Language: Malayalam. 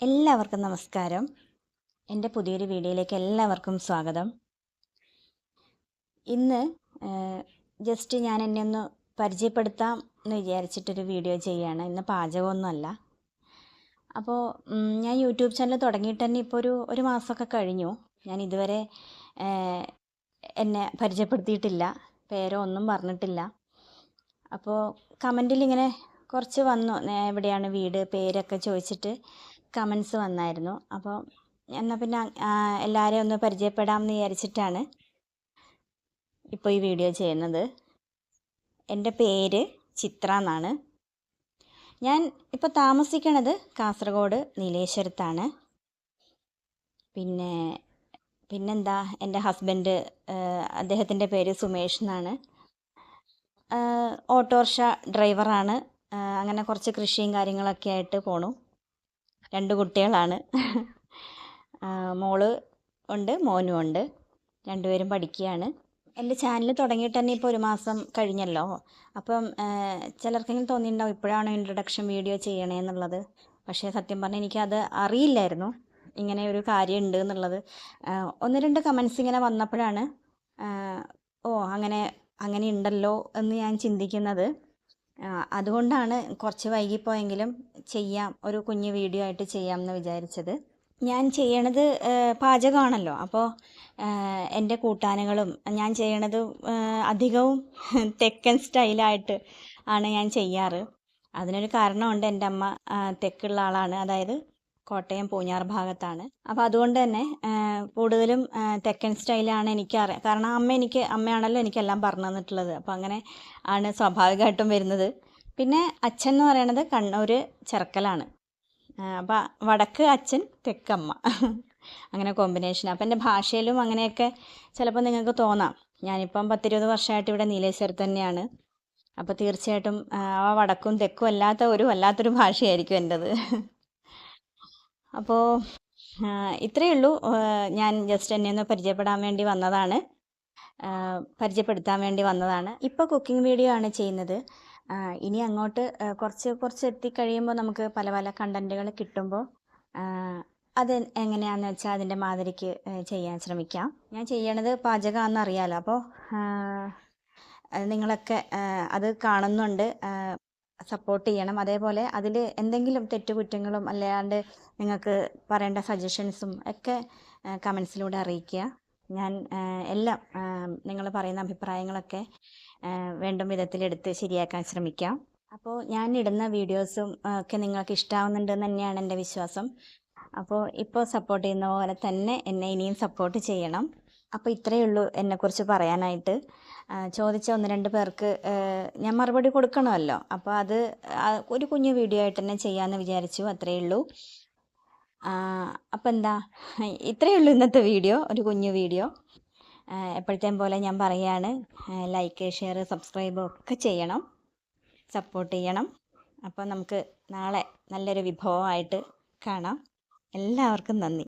എല്ലാവർക്കും നമസ്കാരം. എന്റെ പുതിയൊരു വീഡിയോയിലേക്ക് എല്ലാവർക്കും സ്വാഗതം. ഇന്ന് ജസ്റ്റ് ഞാൻ എന്നെ ഒന്ന് പരിചയപ്പെടുത്താം എന്ന് വിചാരിച്ചിട്ടൊരു വീഡിയോ ചെയ്യുകയാണ് ഇന്ന് പാചകമൊന്നുമല്ല. അപ്പോൾ ഞാൻ യൂട്യൂബ് ചാനൽ തുടങ്ങിയിട്ട് തന്നെ ഇപ്പോൾ ഒരു ഒരു മാസമൊക്കെ കഴിഞ്ഞു. ഞാൻ ഇതുവരെ എന്നെ പരിചയപ്പെടുത്തിയിട്ടില്ല. പേരോ ഒന്നും പറഞ്ഞിട്ടില്ല. അപ്പോൾ കമന്റിൽ ഇങ്ങനെ കുറച്ച് വന്നു. "നേ, എവിടെയാണ് വീട് പേരൊക്കെ ചോദിച്ചിട്ട് കമൻസ് വന്നായിരുന്നു. അപ്പോൾ എന്നാൽ പിന്നെ എല്ലാവരെയും ഒന്ന് പരിചയപ്പെടാമെന്ന് വിചാരിച്ചിട്ടാണ് ഇപ്പോൾ ഈ വീഡിയോ ചെയ്യുന്നത്. എന്റെ പേര് ചിത്ര എന്നാണ്. ഞാൻ ഇപ്പോൾ താമസിക്കണത് കാസർഗോഡ് നീലേശ്വരത്താണ്. പിന്നെ പിന്നെന്താ എന്റെ ഹസ്ബൻഡ് അദ്ദേഹത്തിന്റെ പേര് സുമേഷ് എന്നാണ്. ഓട്ടോറിക്ഷ ഡ്രൈവറാണ് അങ്ങനെ കുറച്ച് കൃഷിയും കാര്യങ്ങളൊക്കെ ആയിട്ട് പോണു. രണ്ട് കുട്ടികളാണ്. മോൾ ഉണ്ട് മോനും ഉണ്ട്. രണ്ടുപേരും പഠിക്കുകയാണ്. എന്റെ ചാനൽ തുടങ്ങിയിട്ട് തന്നെ ഇപ്പോൾ ഒരു മാസം കഴിഞ്ഞല്ലോ. അപ്പം ചിലർക്കെങ്കിലും തോന്നിയിട്ടുണ്ടാവും ഇപ്പോഴാണ് ഇൻട്രൊഡക്ഷൻ വീഡിയോ ചെയ്യണേ എന്നുള്ളത്. പക്ഷേ സത്യം പറഞ്ഞാൽ എനിക്കത് അറിയില്ലായിരുന്നു. ഇങ്ങനെ ഒരു കാര്യം ഉണ്ട് എന്നുള്ളത്. ഒന്ന് രണ്ട് കമൻസ് ഇങ്ങനെ വന്നപ്പോഴാണ് ഓ അങ്ങനെ അങ്ങനെ ഉണ്ടല്ലോ എന്ന് ഞാൻ ചിന്തിക്കുന്നത്. അതുകൊണ്ടാണ് കുറച്ച് വൈകിപ്പോയെങ്കിലും ചെയ്യാം ഒരു കുഞ്ഞു വീഡിയോ ആയിട്ട് ചെയ്യാം എന്ന് വിചാരിച്ചത്. ഞാൻ ചെയ്യണത് പാചകമാണല്ലോ. അപ്പോൾ എന്റെ കൂട്ടാനുകളും ഞാൻ ചെയ്യണത് അധികവും തെക്കൻ സ്റ്റൈലായിട്ട് ആണ് ഞാൻ ചെയ്യാറ്. അതിനൊരു കാരണമുണ്ട് എന്റെ അമ്മ തെക്കുള്ള ആളാണ്. അതായത് കോട്ടയം പൂഞ്ഞാർ ഭാഗത്താണ്. അപ്പോൾ അതുകൊണ്ട് തന്നെ കൂടുതലും തെക്കൻ സ്റ്റൈലാണ് എനിക്ക് അറിയാം. കാരണം അമ്മ എനിക്ക് അമ്മയാണല്ലോ എനിക്കെല്ലാം പറഞ്ഞു തന്നിട്ടുള്ളത്. അപ്പോൾ അങ്ങനെ ആണ് സ്വാഭാവികമായിട്ടും വരുന്നത്. പിന്നെ അച്ഛൻ എന്ന് പറയണത് കണ്ണൂർ ചെറുക്കലാണ്. അപ്പം വടക്ക് അച്ഛൻ തെക്കമ്മ അങ്ങനെ കോമ്പിനേഷൻ അപ്പം എന്റെ ഭാഷയിലും അങ്ങനെയൊക്കെ ചിലപ്പോൾ നിങ്ങൾക്ക് തോന്നാം. ഞാനിപ്പം പത്തിരുപത് വർഷമായിട്ട് ഇവിടെ നീലേശ്വരത്ത് തന്നെയാണ്. അപ്പോൾ തീർച്ചയായിട്ടും ആ വടക്കും തെക്കും അല്ലാത്ത ഒരു വല്ലാത്തൊരു ഭാഷയായിരിക്കും എന്റെത് അപ്പോൾ ഇത്രയേ ഉള്ളൂ. ഞാൻ ജസ്റ്റ് എന്നെ ഒന്ന് പരിചയപ്പെടാൻ വേണ്ടി വന്നതാണ്. പരിചയപ്പെടുത്താൻ വേണ്ടി വന്നതാണ്. ഇപ്പോൾ കുക്കിംഗ് വീഡിയോ ആണ് ചെയ്യുന്നത്. ഇനി അങ്ങോട്ട് കുറച്ച് കുറച്ച് എത്തിക്കഴിയുമ്പോൾ നമുക്ക് പല പല കണ്ടന്റുകൾ കിട്ടുമ്പോൾ അത് എങ്ങനെയാണെന്ന് വെച്ചാൽ അതിന്റെ മാതിരിക്ക് ചെയ്യാൻ ശ്രമിക്കാം. ഞാൻ ചെയ്യണത് പാചകമാണെന്ന് അറിയാലോ അപ്പോൾ നിങ്ങളൊക്കെ അത് കാണുന്നുണ്ട് സപ്പോർട്ട് ചെയ്യണം. അതേപോലെ അതിൽ എന്തെങ്കിലും തെറ്റുകുറ്റങ്ങളും അല്ലാണ്ട് നിങ്ങൾക്ക് പറയേണ്ട സജഷൻസും ഒക്കെ കമൻസിലൂടെ അറിയിക്കുക. ഞാൻ എല്ലാം നിങ്ങൾ പറയുന്ന അഭിപ്രായങ്ങളൊക്കെ വേണ്ട വിധത്തിലെടുത്ത് ശരിയാക്കാൻ ശ്രമിക്കാം. അപ്പോൾ ഞാൻ ഇടുന്ന വീഡിയോസും ഒക്കെ നിങ്ങൾക്ക് ഇഷ്ടാവുന്നുണ്ട് തന്നെയാണ് എന്റെ വിശ്വാസം. അപ്പോൾ ഇപ്പോൾ സപ്പോർട്ട് ചെയ്യുന്ന പോലെ തന്നെ എന്നെ ഇനിയും സപ്പോർട്ട് ചെയ്യണം. അപ്പോൾ ഇത്രയേ ഉള്ളൂ എന്നെക്കുറിച്ച് പറയാനായിട്ട്. ചോദിച്ച ഒന്ന് രണ്ട് പേർക്ക് ഞാൻ മറുപടി കൊടുക്കണമല്ലോ. അപ്പോൾ അത് ഒരു കുഞ്ഞു വീഡിയോ ആയിട്ട് തന്നെ ചെയ്യാമെന്ന് വിചാരിച്ചു അത്രയേ ഉള്ളൂ. അപ്പം എന്താ ഇത്രയേ ഉള്ളൂ ഇന്നത്തെ വീഡിയോ ഒരു കുഞ്ഞു വീഡിയോ. എപ്പോഴത്തേം പോലെ ഞാൻ പറയാണ് ലൈക്ക് ഷെയർ സബ്സ്ക്രൈബ് ഒക്കെ ചെയ്യണം സപ്പോർട്ട് ചെയ്യണം. അപ്പോൾ നമുക്ക് നാളെ നല്ലൊരു വിഭവമായിട്ട് കാണാം. എല്ലാവർക്കും നന്ദി.